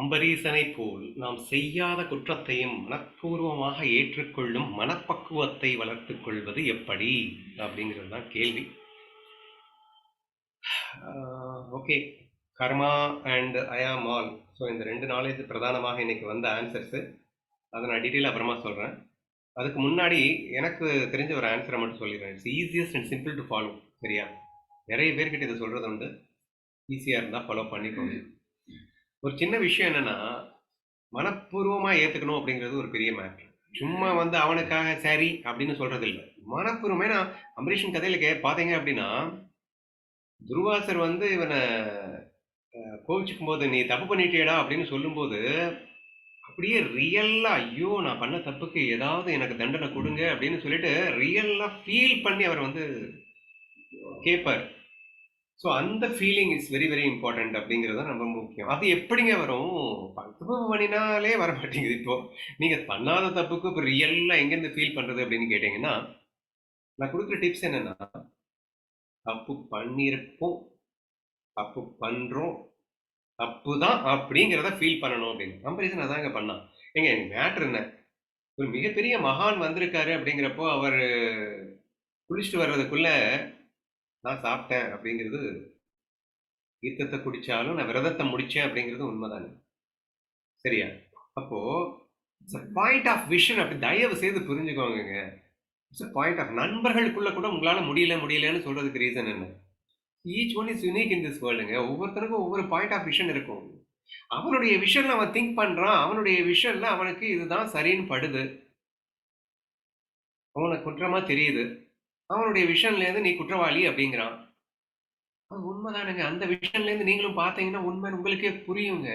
அம்பரீசனைப் போல் நாம் செய்யாத குற்றத்தையும் மனப்பூர்வமாக ஏற்றுக்கொள்ளும் மனப்பக்குவத்தை வளர்த்து கொள்வது எப்படி? அப்படிங்கிறது தான் கேள்வி. ஓகே கர்மா அண்ட் அயா ஆல் ஸோ இந்த ரெண்டு நாலேஜ் பிரதானமாக இன்னைக்கு வந்த ஆன்சர்ஸு அதை நான் டீட்டெயில் அப்புறமா சொல்கிறேன் அதுக்கு முன்னாடி எனக்கு தெரிஞ்ச ஒரு ஆன்சரை மட்டும் சொல்லிடுறேன். It's easiest and simple to follow சரியா? நிறைய பேர்கிட்ட இதை சொல்கிறது உண்டு. ஈஸியாக இருந்தால் ஃபாலோ பண்ணிக்கோங்க. ஒரு சின்ன விஷயம் என்னன்னா மனப்பூர்வமாக ஏற்றுக்கணும் அப்படிங்கிறது ஒரு பெரிய மேட்ரு சும்மா வந்து அவனுக்காக சரி அப்படின்னு சொல்றது இல்லை மனப்பூர்வமே நான் அம்பரீஷன் கதையில கே பார்த்தீங்க அப்படின்னா துர்வாசர் வந்து இவனை கோவிச்சுக்கும் போது நீ தப்பு பண்ணிட்டேடா அப்படின்னு சொல்லும்போது அப்படியே ரியல்லா ஐயோ நான் பண்ண தப்புக்கு ஏதாவது எனக்கு தண்டனை கொடுங்க அப்படின்னு சொல்லிட்டு ரியல்லா ஃபீல் பண்ணி அவர் வந்து கேட்பார் ஸோ அந்த feeling is very very important அப்படிங்கிறது தான் ரொம்ப முக்கியம். அது எப்படிங்க வரும்? தப்பு பண்ணினாலே வர மாட்டேங்குது இப்போ. நீங்கள் பண்ணாத தப்புக்கு இப்போ ரியலாக எங்கேருந்து ஃபீல் பண்ணுறது அப்படின்னு கேட்டிங்கன்னா நான் கொடுக்குற டிப்ஸ் என்னென்னா தப்பு பண்ணியிருப்போம் தப்பு பண்ணுறோம் தப்பு தான் அப்படிங்கிறத ஃபீல் பண்ணணும் அப்படின்னு. கம்பரிசன் அதாங்க பண்ணான் ஏங்க எனக்கு மேட்ரு என்ன? ஒரு மிகப்பெரிய மகான் வந்திருக்காரு அப்படிங்கிறப்போ அவர் குளிச்சுட்டு வர்றதுக்குள்ள நான் சாப்பிட்டேன் அப்படிங்கிறது தீர்த்தத்தை குடிச்சாலும் நான் விரதத்தை முடிச்சேன் அப்படிங்கிறது உண்மைதானே? சரியா? அப்போ பாயிண்ட் ஆஃப் விஷன் அப்படி தயவு செய்து புரிஞ்சுக்கோங்க இட்ஸ் பாயிண்ட் ஆஃப் நண்பர்களுக்குள்ள கூட உங்களால முடியல முடியலன்னு சொல்றதுக்கு ரீசன் என்ன? Each one is unique in this வேர்ல்டுங்க ஒவ்வொருத்தருக்கும் ஒவ்வொரு பாயிண்ட் ஆஃப் விஷன் இருக்கும். அவனுடைய விஷன்ல அவன் திங்க் பண்றான். அவனுடைய விஷன்ல அவனுக்கு இதுதான் சரின்னு படுது. அவனுக்கு குற்றமா தெரியுது. அவனுடைய விஷன்லேருந்து நீ குற்றவாளி அப்படிங்கிறான். அது உண்மைதானுங்க. அந்த விஷன்லேருந்து நீங்களும் பார்த்தீங்கன்னா உண்மை உங்களுக்கே புரியுங்க.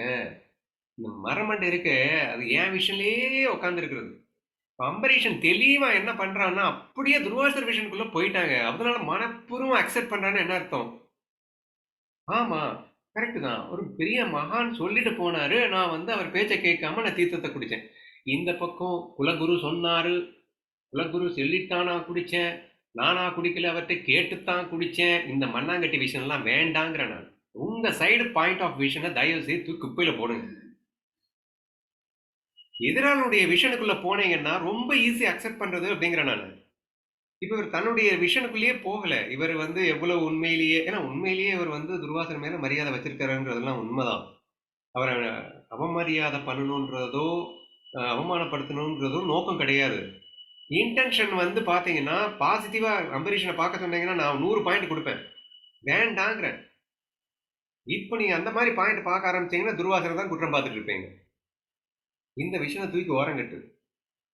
இந்த மரமண்டை இருக்க அது என் விஷன்லேயே உட்காந்துருக்கிறது அம்பரீஷன் தெளிவாக என்ன பண்ணுறான்னா அப்படியே துர்வாசர் விஷனுக்குள்ளே போயிட்டாங்க. அதனால மனப்பூர்வம் அக்செப்ட் பண்ணுறான்னு என்ன அர்த்தம்? ஆமாம் கரெக்டு தான். ஒரு பெரிய மகான் சொல்லிட்டு போனாரு. நான் வந்து அவர் பேச்சை கேட்காம நான் தீர்த்தத்தை குடித்தேன். இந்த பக்கம் குலகுரு சொன்னார். குலகுரு செல்லிட்டானா குடித்தேன். நானா குடிக்கல அவர்கிட்ட கேட்டுத்தான் குடித்தேன் இந்த மண்ணாங்கட்டி விஷயம்லாம் வேண்டாங்கிற நான். உங்கள் சைடு பாயிண்ட் ஆஃப் விஷனை தயவு செய்து தூக்கி குப்பையில போடுங்க. எதிராளுடைய விஷனுக்குள்ளே போனீங்கன்னா ரொம்ப ஈஸி அக்செப்ட் பண்ணுறது அப்படிங்கிறேன் நான். இப்போ இவர் தன்னுடைய விஷனுக்குள்ளேயே போகலை. இவர் வந்து எவ்வளோ உண்மையிலேயே ஏன்னா உண்மையிலேயே இவர் வந்து துர்வாசன் மேலே மரியாதை வச்சிருக்காருங்கிறதுலாம் உண்மைதான். அவரை அவமரியாதை பண்ணணுன்றதோ அவமானப்படுத்தணுன்றதோ நோக்கம் கிடையாது. இன்டென்ஷன் வந்து பார்த்தீங்கன்னா பாசிட்டிவாக அம்பரீஷனை பார்க்க சொன்னீங்கன்னா நான் நூறு பாயிண்ட் கொடுப்பேன். வேண்டாங்கிறேன். இப்போ நீங்கள் அந்த மாதிரி பாயிண்ட் பார்க்க ஆரம்பிச்சிங்கன்னா துர்வாசனை தான் குற்றம் பார்த்துட்டு இருப்பீங்க. இந்த விஷயத்தை தூக்கி ஓரங்கட்டு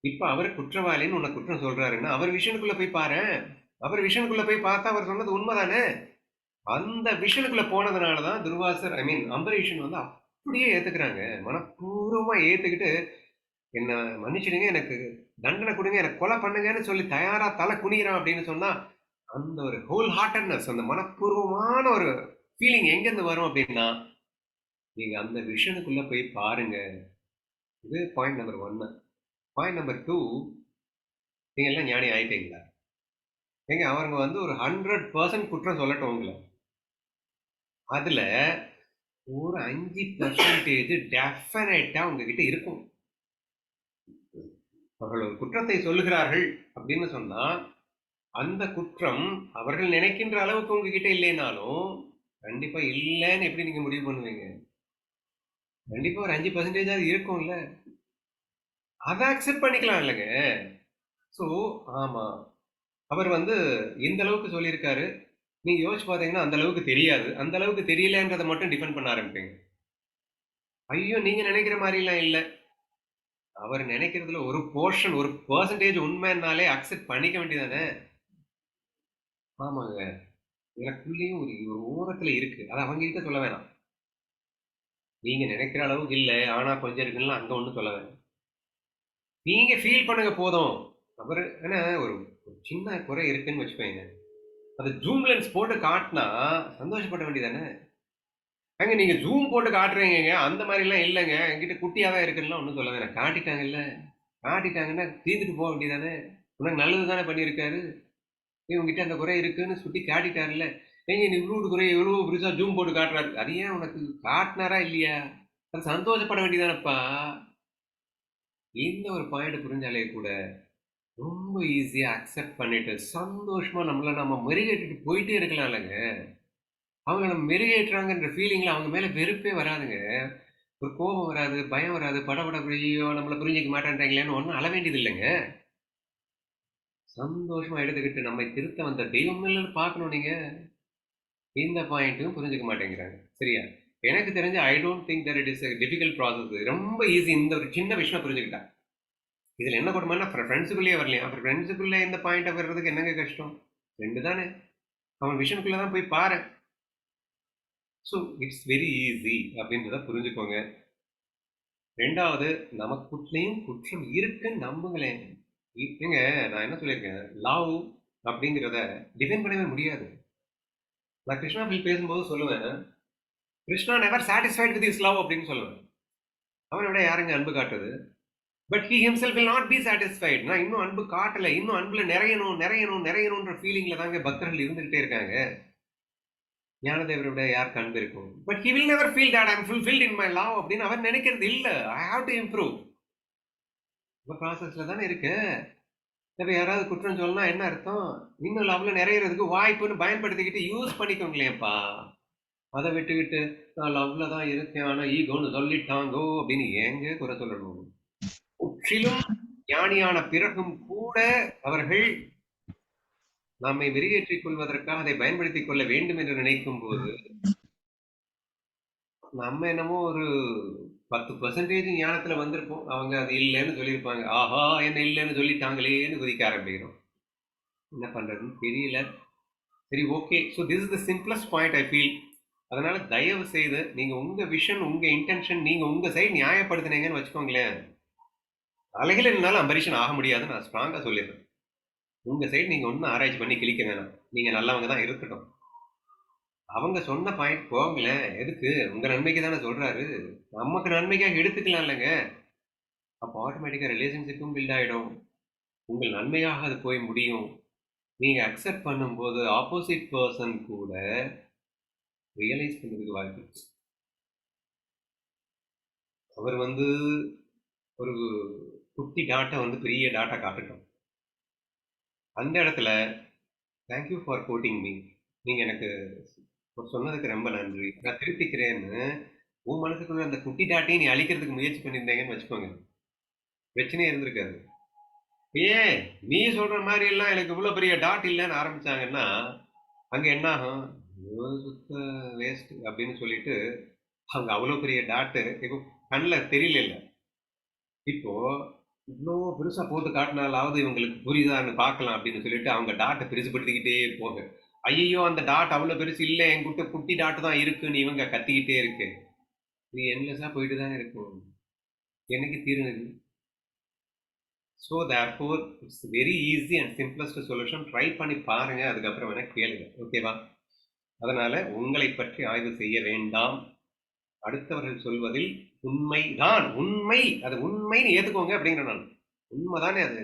இப்போ அவர் குற்றவாளின்னு உன்னை குற்றம் சொல்கிறாருன்னா அவர் விஷனுக்குள்ளே போய் பாரு. அவர் விஷனுக்குள்ளே போய் பார்த்தா அவர் சொன்னது உண்மைதானே? அந்த விஷனுக்குள்ளே போனதுனால தான் துர்வாசர் ஐ மீன் அம்பரீஷன் வந்து அப்படியே ஏற்றுக்கிறாங்க மனப்பூர்வமாக ஏற்றுக்கிட்டு என்ன மன்னிச்சிடுங்க எனக்கு தண்டனை கொடுங்க எனக்கு கொலை பண்ணுங்கன்னு சொல்லி தயாரா தலை குனிகிறான் அப்படின்னு சொன்னா அந்த ஒரு ஹோல் ஹார்ட்டட்னஸ் அந்த மனப்பூர்வமான ஒரு ஃபீலிங் எங்கேருந்து வரும் அப்படின்னா நீங்க அந்த விஷனுக்குள்ள போய் பாருங்க. இது பாயிண்ட் நம்பர் ஒன்னு பாயிண்ட் நம்பர் டூ நீங்க எல்லாம் ஞானி ஆயிட்டீங்களா? ஏங்க அவங்க வந்து ஒரு ஹண்ட்ரட் பர்சன்ட் குற்றம் சொல்லட்டும் உங்களை. அதுல ஒரு அஞ்சு பர்சன்டேஜ் டெஃபினட்டா உங்ககிட்ட இருக்கும். அவர்கள் ஒரு குற்றத்தை சொல்லுகிறார்கள் அப்படின்னு சொன்னா அந்த குற்றம் அவர்கள் நினைக்கின்ற அளவுக்கு உங்ககிட்ட இல்லைனாலும் கண்டிப்பா இல்லைன்னு எப்படி நீங்க முடிவு பண்ணுவீங்க? கண்டிப்பா ஒரு அஞ்சு பர்சன்டேஜாவது இருக்கும்ல. அதை அக்செப்ட் பண்ணிக்கலாம் இல்லைங்க. ஸோ ஆமா. அவர் வந்து எந்த அளவுக்கு சொல்லியிருக்காரு. நீங்க யோசிச்சு பார்த்தீங்கன்னா அந்த அளவுக்கு தெரியாது. அந்த அளவுக்கு தெரியலன்றதை மட்டும் டிபெண்ட் பண்ண ஆரம்பிப்பீங்க. ஐயோ நீங்க நினைக்கிற மாதிரிலாம் இல்லை. அவர் நினைக்கிறதுல ஒரு போர்ஷன் ஒரு பர்சன்டேஜ் உண்மைன்னாலே அக்செப்ட் பண்ணிக்க வேண்டியதானே ஆமாங்க. எனக்குள்ளேயும் ஒரு ஒரு ஓரத்துல இருக்கு. அதை அவங்க கிட்ட சொல்ல வேணாம். நீங்க நினைக்கிற அளவுக்கு இல்லை. ஆனா கொஞ்சம் இருக்குன்னா அங்க ஒன்றும் சொல்ல வேணாம். நீங்க ஃபீல் பண்ணுங்க போதும். அவர் என்ன ஒரு ஒரு சின்ன குறை இருக்குன்னு வச்சுக்கோங்க அது ஜூம் லென்ஸ் போட்டு காட்டினா சந்தோஷப்பட வேண்டியதானே ஏங்க நீங்க ஜூம் போட்டு காட்டுறீங்க அந்த மாதிரிலாம் இல்லைங்க. என்கிட்ட குட்டியாக தான் இருக்குன்னா ஒன்றும் சொல்ல வேணாம் காட்டிட்டாங்கல்ல. காட்டிட்டாங்கன்னா தீர்த்துட்டு போக வேண்டியதானே? உனக்கு நல்லது தானே பண்ணியிருக்காரு இவங்ககிட்ட அந்த குறை இருக்குன்னு சுட்டி காட்டிட்டாருல்ல. ஏங்க நீ இவ்வளவு குறை எவ்வளோ பெருசா ஜூம் போட்டு காட்டுறாரு. அது ஏன் உனக்கு காட்டினாரா இல்லையா? அது சந்தோஷப்பட வேண்டியதானப்பா? இந்த ஒரு பாயிண்ட் புரிஞ்சாலே கூட ரொம்ப ஈஸியாக அக்செப்ட் பண்ணிட்டு சந்தோஷமா நம்மள நம்ம மெருகேட்டுட்டு போயிட்டே இருக்கலாம் இல்லைங்க அவங்க நம்ம மெருகேற்றுறாங்கன்ற ஃபீலிங்கில் அவங்க மேலே வெறுப்பே வராதுங்க. ஒரு கோபம் வராது பயம் வராது படபட ஐயோ நம்மளை புரிஞ்சிக்க மாட்டேன்றாங்களேன்னு ஒன்றும் அள வேண்டியது இல்லைங்க சந்தோஷமா எடுத்துக்கிட்டு நம்மை திருத்த வந்த தெய்வம் இல்லைன்னு பார்க்கணும் நீங்க. இந்த பாயிண்ட்டும் புரிஞ்சுக்க மாட்டேங்கிறாங்க. சரியா? எனக்கு தெரிஞ்ச I don't think that it is difficult process ரொம்ப ஈஸி இந்த ஒரு சின்ன விஷயம் புரிஞ்சுக்கிட்டா. இதில் என்ன கொடுமைன்னா ஃப்ரெண்ட்ஸுக்குள்ளேயே வரலையா? அப்புறம் ஃப்ரெண்ட்ஸுக்குள்ளே இந்த பாயிண்ட்டை வர்றதுக்கு என்னங்க கஷ்டம்? ரெண்டு தானே அவன் விஷனுக்குள்ளே தான் போய் பாரு. ஸோ இட்ஸ் வெரி ஈஸி அப்படின்றத புரிஞ்சுக்கோங்க. ரெண்டாவது நமக்குள்ளேயும் குற்றம் இருக்குன்னு நம்புங்களேன் ஏங்க நான் என்ன சொல்லியிருக்கேன்? லவ் அப்படிங்கிறத டிஃபைன் பண்ணவே முடியாது. நான் கிருஷ்ணா பில் பேசும்போது சொல்லுவேன் Krishna never satisfied with is love அப்படின்னு சொல்லுவேன். அவனை விட யாருங்க அன்பு காட்டுது but he himself will not be satisfied நான் இன்னும் அன்பு காட்டலை இன்னும் அன்பில் நிறையணும் நிறையணும் நிறையணுன்ற ஃபீலிங்கில் தாங்க பக்தர்கள் இருந்துகிட்டே இருக்காங்க. ஞானதேவரை விட யாருக்கு அன்பு இருக்கும்? But he will never feel that I'm fulfilled in my love அப்படின்னு அவர் நினைக்கிறது இல்லை. ஐ ஹாவ் டு இம்ப்ரூவ் இப்போ ப்ராசஸில் தானே இருக்கு. இப்போ யாராவது குற்றம் சொல்லலாம் என்ன அர்த்தம்? இன்னும் லவ்ல நிறையறதுக்கு வாய்ப்புன்னு பயன்படுத்திக்கிட்டு யூஸ் பண்ணிக்கோங்களேப்பா அதை விட்டுக்கிட்டு நான் லவ்ல தான் இருக்கேன் ஆனால் ஈகோன்னு சொல்லிட்டாங்கோ அப்படின்னு எங்க குறை சொல்லணும்? முற்றிலும் ஞானியான பிறகும் கூட அவர்கள் நம்மை மெருகேற்றிக் கொள்வதற்காக அதை பயன்படுத்திக் கொள்ள வேண்டும் என்று நினைக்கும் போது நம்ம என்னமோ ஒரு பத்து பர்சன்டேஜ் ஞானத்துல வந்திருப்போம். அவங்க அது இல்லைன்னு சொல்லியிருப்பாங்க. ஆஹா என்ன இல்லைன்னு சொல்லிட்டாங்களேன்னு குதிக்க ஆரம்பிக்கிறோம். என்ன பண்றதுன்னு தெரியல. சரி okay so this is the simplest point I feel அதனால தயவு செய்து நீங்க உங்க விஷன் உங்க இன்டென்ஷன் நீங்க உங்க சைடு நியாயப்படுத்தினீங்கன்னு வச்சுக்கோங்களேன். அலைகள் என்னாலும் அம்பரிஷன் ஆக முடியாதுன்னு நான் ஸ்ட்ராங்கா சொல்லிடுறேன். உங்கள் சைடு நீங்கள் ஒன்றும் ஆராய்ச்சி பண்ணி கிளிக்க வேணாம். நீங்கள் நல்லவங்க தான் இருக்கட்டும். அவங்க சொன்ன பாயிண்ட் போங்களேன். எதுக்கு? உங்கள் நன்மைக்கு தானே சொல்கிறாரு நமக்கு நன்மைக்காக எடுத்துக்கலாம் இல்லைங்க அப்போ ஆட்டோமேட்டிக்காக ரிலேஷன்ஷிப்பும் பில்ட் ஆகிடும் உங்கள் நன்மையாக அது போய் முடியும். நீங்கள் அக்செப்ட் பண்ணும்போது ஆப்போசிட் பர்சன் கூட ரியலைஸ் பண்ணுறதுக்கு வாய்ப்பு அவர் வந்து ஒரு குட்டி டாட்டை வந்து பெரிய டாட்டா காட்டட்டும் அந்த இடத்துல தேங்க்யூ ஃபார் கோட்டிங் மீ நீங்கள் எனக்கு சொன்னதுக்கு ரொம்ப நன்றி. நான் திருப்பிக்கிறேன்னு உன் மனசுக்குள்ள அந்த குட்டி டாட்டையும் நீ அழிக்கிறதுக்கு முயற்சி பண்ணியிருந்தேங்கன்னு வச்சுக்கோங்க. பிரச்சனையே இருந்திருக்காது. ஏ நீ சொல்ற மாதிரி எல்லாம் எனக்கு இவ்வளோ பெரிய டாட் இல்லைன்னு ஆரம்பிச்சாங்கன்னா அங்கே என்ன ஆகும் சுத்த வேஸ்ட் அப்படின்னு சொல்லிட்டு அங்கே அவ்வளோ பெரிய டாட்டு இப்போ கண்ணில் தெரியல இல்ல. இப்போ இவ்வளோ பெருசாக போட்டு காட்டினாலாவது இவங்களுக்கு புரியுதான்னு பார்க்கலாம் அப்படின்னு சொல்லிட்டு அவங்க டாட்டை பெருசுபடுத்திக்கிட்டே இருப்போங்க. ஐயோ அந்த டாட் அவ்வளோ பெருசு இல்லை. எங்குட்ட குட்டி டாட் தான் இருக்குன்னு இவங்க கத்திக்கிட்டே இருக்கு. இது என்லெஸ்ஸாக போயிட்டு தான் இருக்கும். எனக்கு தீர்ந்தது so therefore it's very easy and simplest solution try பண்ணி பாருங்கள் அதுக்கப்புறம் வேணால் கேளுங்க. ஓகேவா அதனால் உங்களை பற்றி ஆய்வு செய்ய வேண்டாம். அடுத்தவர்கள் சொல்வதில் உண்மைதான். உண்மை அது உண்மைன்னு ஏற்றுக்கோங்க அப்படிங்கிற நான் உண்மைதானே அது.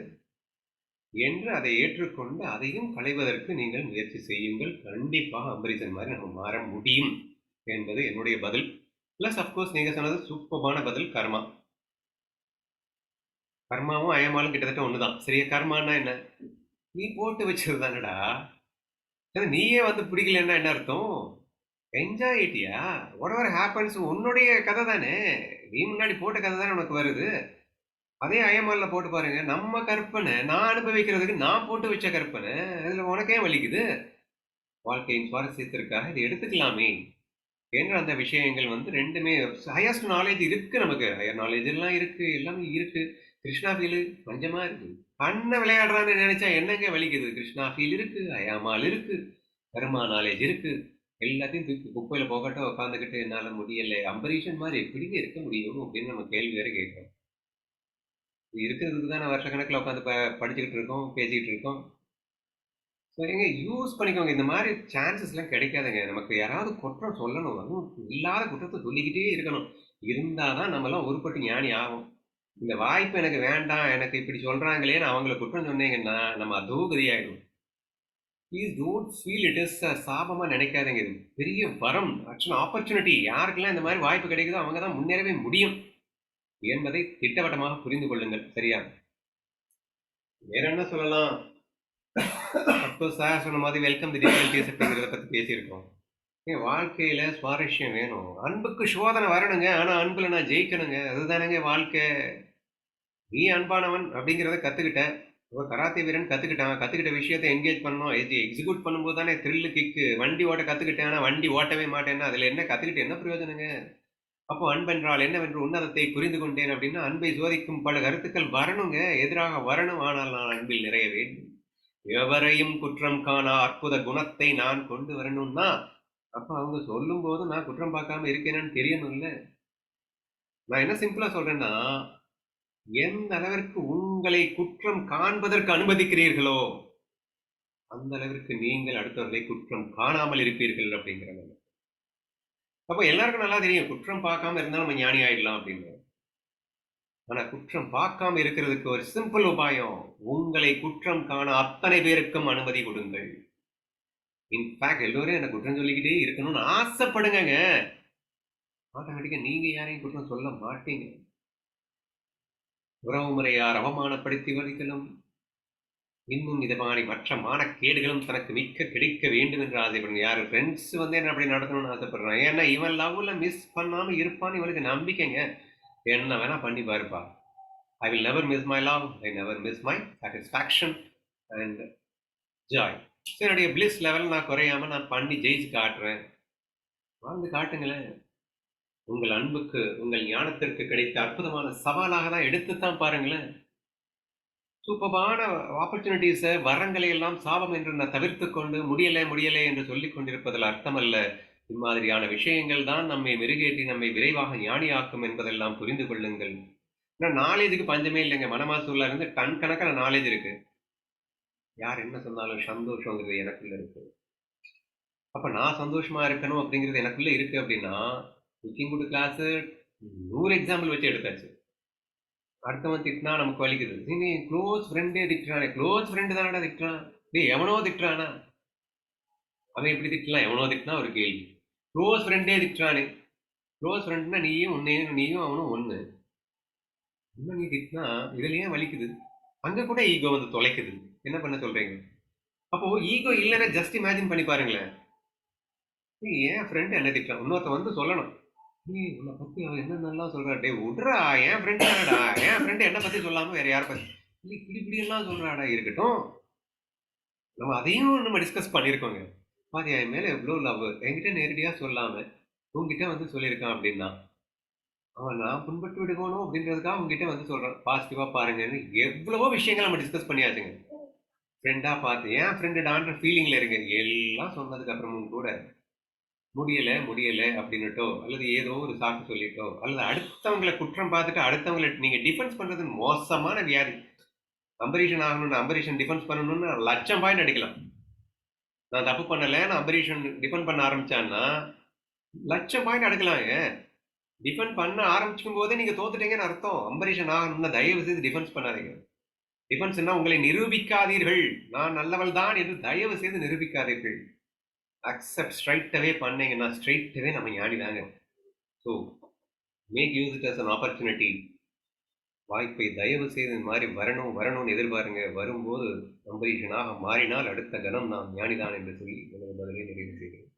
என்று அதை ஏற்றுக்கொண்டு அதையும் களைவதற்கு நீங்கள் முயற்சி செய்யுங்கள். கண்டிப்பாக அம்பரீசன் மாதிரி நம்ம மாற முடியும் என்பது என்னுடைய பதில். பிளஸ் அப்கோர்ஸ் நீங்கள் சொன்னது சூப்பமான பதில் கர்மா. கர்மாவும் அயமாலும் கிட்டத்தட்ட ஒண்ணுதான். சரியா கர்மானா என்ன? நீ போட்டு வச்சது தானடா நீயே வந்து பிடிக்கலன்னா என்ன அர்த்தம்? என்ஜாய் இட்டியா வாட் எவர் ஹேப்பன்ஸ் உன்னுடைய கதை தானே? நீ முன்னாடி போட்ட கதை தானே உனக்கு வருது? அதே அயமால்ல போட்டு பாருங்க நம்ம கற்பனை நான் அனுபவிக்கிறதுக்கு நான் போட்டு வச்ச கற்பனை இதுல உனக்கே வலிக்குது. வாழ்க்கையின் சுவாரஸ்யத்திற்காக இதை எடுத்துக்கலாமே. என்ற அந்த விஷயங்கள் வந்து ரெண்டுமே ஹையஸ்ட் நாலேஜ் இருக்கு நமக்கு. ஹையர் நாலேஜ் எல்லாம் இருக்கு எல்லாமே இருக்கு. கிருஷ்ணா ஃபீல் பஞ்சமா இருக்கு. பண்ண விளையாடுறான்னு நினைச்சா என்னங்க வலிக்குது? கிருஷ்ணா ஃபீல் இருக்கு அயாமால் இருக்கு. கர்மா நாலேஜ் இருக்கு. எல்லாத்தையும் தூக்கி குப்பையில போகட்டும் உட்காந்துக்கிட்டு என்னால முடியல. அம்பரீஷன் மாதிரி எப்படிங்க இருக்க முடியும் அப்படின்னு நம்ம கேள்வி வேற கேட்கிறோம். இருக்கிறதுக்கு தான் வருஷக்கணக்கில் உட்காந்து ப படிச்சுக்கிட்டு இருக்கோம் பேசிக்கிட்டு இருக்கோம். ஸோ எங்க யூஸ் பண்ணிக்கோங்க. இந்த மாதிரி சான்சஸ்லாம் கிடைக்காதுங்க. நமக்கு யாராவது குற்றம் சொல்லணும். அதுவும் இல்லாத குற்றத்தை சொல்லிக்கிட்டே இருக்கணும். இருந்தால் தான் நம்மலாம் உருப்பட்டு ஞானி ஆகும் இந்த வாய்ப்பு எனக்கு வேண்டாம் எனக்கு இப்படி சொல்கிறாங்களேன்னு அவங்கள குற்றம் சொன்னீங்கன்னா நம்ம அதோ கதியாயிடும் please don't feel it is சாபமாக நினைக்காதீங்க. இது பெரிய வரம் ஆக்சுவலாக ஆப்பர்ச்சுனிட்டி யாருக்கெல்லாம் இந்த மாதிரி வாய்ப்பு கிடைக்குதோ அவங்க தான் முன்னேறவே முடியும் என்பதை திட்டவட்டமாக புரிந்து கொள்ளுங்கள். சரியா? வேற என்ன சொல்லலாம்? அப்போ சார் சொன்ன மாதிரி வெல்கம் தி டிஃபிகல்டிஸ் அப்படிங்கிறத பற்றி பேசியிருக்கோம். ஏன் வாழ்க்கையில சுவாரஸ்யம் வேணும். அன்புக்கு சோதனை வரணுங்க. ஆனால் அன்பில் நான் ஜெயிக்கணுங்க. அதுதானங்க வாழ்க்கை. நீ அன்பானவன் அப்படிங்கிறத கற்றுக்கிட்டேன் இப்போ கராத்தே வீரன் கற்றுக்கிட்டான் கற்றுக்கிட்ட விஷயத்தை என்கேஜ் பண்ணணும். எது எக்ஸிக்யூட் பண்ணும்போது தானே த்ரில்லு கிக்கு வண்டி ஓட்ட கற்றுக்கிட்டேன் ஆனால் வண்டி ஓட்டவே மாட்டேன்னா அதில் என்ன கற்றுக்கிட்டு என்ன பிரயோஜனங்க? அப்போ அன்பென்றால் என்னவென்று உன்னதத்தை புரிந்து கொண்டேன் அப்படின்னா அன்பை சோதிக்கும் பல கருத்துக்கள் வரணுங்க. எதிராக வரணும் ஆனால் நான் அன்பில் நிறைய வேண்டும். எவரையும் குற்றம் காணா அற்புத குணத்தை நான் கொண்டு வரணும்னா அப்போ அவங்க சொல்லும் போது நான் குற்றம் பார்க்காம இருக்கேன்னு தெரியணும்ல. நான் என்ன சிம்பிளாக சொல்றேன்னா எந்த அளவிற்கு உங்களை குற்றம் காண்பதற்கு அனுமதிக்கிறீர்களோ அந்த அளவிற்கு நீங்கள் அடுத்தவர்களை குற்றம் காணாமல் இருப்பீர்கள் அப்படிங்கிறாங்க அப்போ எல்லாருக்கும் நல்லா தெரியும் குற்றம் பார்க்காம இருந்தால் நம்ம ஞானி ஆயிடலாம் அப்படின்னு. ஆனா குற்றம் பார்க்காம இருக்கிறதுக்கு ஒரு சிம்பிள் உபாயம் உங்களை குற்றம் காண அத்தனை பேருக்கும் அனுமதி கொடுங்கள். இன்ஃபேக்ட் எல்லோரும் எனக்கு குற்றம் சொல்லிக்கிட்டே இருக்கணும்னு ஆசைப்படுங்க ஆட்டோமேட்டிக்கா நீங்க யாரையும் குற்றம் சொல்ல மாட்டீங்க. உறவு முறையார் அவமானப்படுத்தி வலிக்கலும் இன்னும் இதமானி மற்ற மானக்கேடுகளும் தனக்கு மிக்க கிடைக்க வேண்டும் என்று ஆசைப்படுங்க யார் ஃப்ரெண்ட்ஸ் வந்து என்ன அப்படி நடத்தணும்னு ஆசைப்படுறான் ஏன்னா இவன் லவ்வில் மிஸ் பண்ணாமல் இருப்பான்னு இவனுக்கு நம்பிக்கைங்க. என்ன வேணால் பண்ணி பாருப்பா. I will never miss my love I never miss my satisfaction and joy so என்னுடைய பிளிஸ் லெவல் நான் குறையாமல் நான் பண்ணி ஜெயிச்சு காட்டுறேன். வாழ்ந்து காட்டுங்களேன். உங்கள் அன்புக்கு உங்கள் ஞானத்திற்கு கிடைத்த அற்புதமான சவாலாக தான் எடுத்துத்தான் பாருங்களேன். சூப்பமான ஆப்பர்ச்சுனிட்டிஸை வரங்களை எல்லாம் சாபம் என்று நான் தவிர்த்து கொண்டு முடியலை முடியலை என்று சொல்லிக் கொண்டிருப்பதில் அர்த்தமல்ல. இம்மாதிரியான விஷயங்கள் தான் நம்மை மெருகேற்றி நம்மை விரைவாக ஞானியாக்கும் என்பதெல்லாம் புரிந்து கொள்ளுங்கள். ஏன்னா நாலேஜுக்கு பஞ்சமே இல்லைங்க. மனமாசூரில் இருந்து டன் கணக்கில் நாலேஜ் இருக்கு. யார் என்ன சொன்னாலும் சந்தோஷங்கிறது எனக்குள்ள இருக்கு. அப்போ நான் சந்தோஷமா இருக்கணும் அப்படிங்கிறது எனக்குள்ள இருக்கு அப்படின்னா குக்கிங் குட் கிளாஸ் நூறு எக்ஸாம்பிள் வச்சு எடுத்தாச்சு. அடுத்தவன் திட்டினா நமக்கு வலிக்குது. நீ க்ளோஸ் ஃப்ரெண்டே திட்டுறானே. க்ளோஸ் ஃப்ரெண்டு தானடா திட்டுறான். டேய் எவனோ திட்டுறானா? அவன் எப்படி திட்டலாம்? எவனோ திட்டினா ஒரு கேள்வி. க்ளோஸ் ஃப்ரெண்டே திட்டுறானே. க்ளோஸ் ஃப்ரெண்ட்னா நீயும் உன்னையும் நீயும் அவனும் ஒன்று இன்னும் நீ திட்டினா? இதுல ஏன் வலிக்குது? அங்கே கூட ஈகோ வந்து தொலைக்குது. என்ன பண்ண சொல்றீங்க? அப்போ ஈகோ இல்லைன்னா ஜஸ்ட் இமேஜின் பண்ணி பாருங்களேன். நீ ஏன் ஃப்ரெண்டு என்ன திட்டான் இன்னொருத்த வந்து சொல்லணும். நீ உன்னை பத்தி அவன் என்னென்னலாம் சொல்றான். டேய் டே விட்றா. என் ஃப்ரெண்ட் தானடா. என் ஃப்ரெண்ட் என்ன பத்தி சொல்லாம வேற யார பத்தி? நீ இப்படி இப்படி எல்லாம் சொல்றாடா இருக்கட்டும். நம்ம அதையும் நம்ம டிஸ்கஸ் பண்ணியிருக்கோங்க. பாதி என் மேல எவ்வளோ லவ் என்கிட்ட நேரடியா சொல்லாம உங்ககிட்ட வந்து சொல்லியிருக்கான் அப்படின்னா அவன் நான் புண்பட்டு விடுவோனும் அப்படின்றதுக்காக உங்ககிட்ட வந்து சொல்றான். பாசிட்டிவா பாருங்கன்னு எவ்வளவோ விஷயங்கள் நம்ம டிஸ்கஸ் பண்ணியாச்சுங்க. ஃப்ரெண்டா பார்த்து ஏன் ஃப்ரெண்டு டான்ற ஃபீலிங்ல இருங்க. எல்லாம் சொன்னதுக்கு அப்புறமும் கூட முடியலை முடியலை அப்படின்னுட்டோ அல்லது ஏதோ ஒரு சாக்கு சொல்லிட்டோ அல்லது அடுத்தவங்களை குற்றம் பார்த்துட்டு அடுத்தவங்களை நீங்கள் டிஃபென்ஸ் பண்ணுறது மோசமான வியாதி. அம்பரீஷன் ஆகணும்னு அம்பரீஷன் டிஃபென்ஸ் பண்ணணும்னு லட்சம் பாயிண்ட் அடிக்கலாம். நான் தப்பு பண்ணலை நான் அம்பரீஷன் டிஃபெண்ட் பண்ண ஆரம்பித்தான்னா லட்சம் பாயிண்ட் அடுக்கலாங்க டிஃபெண்ட் பண்ண ஆரம்பிக்கும் போதே நீங்கள் தோத்துட்டீங்கன்னு அர்த்தம். அம்பரீஷன் ஆகணும்னா தயவு செய்து டிஃபென்ஸ் பண்ணாதீங்க. டிஃபென்ஸ்னா உங்களை நிரூபிக்காதீர்கள். நான் நல்லவள் தான் என்று தயவு செய்து நிரூபிக்காதீர்கள். அக்செப்ட் ஸ்ட்ரைட்டாகவே பண்ணீங்கன்னா ஸ்ட்ரைட்டவே நம்ம ஞானி தாங்க so make use it as an opportunity வாய்ப்பை தயவு செய்து இந்த மாதிரி வரணும் வரணும்னு எதிர்பாருங்க. வரும்போது அம்பரீஷனாக மாறினால் அடுத்த கணம் நாம் ஞானிதான் என்று சொல்லி எனது பதிலை நிறைவு செய்கிறேன்.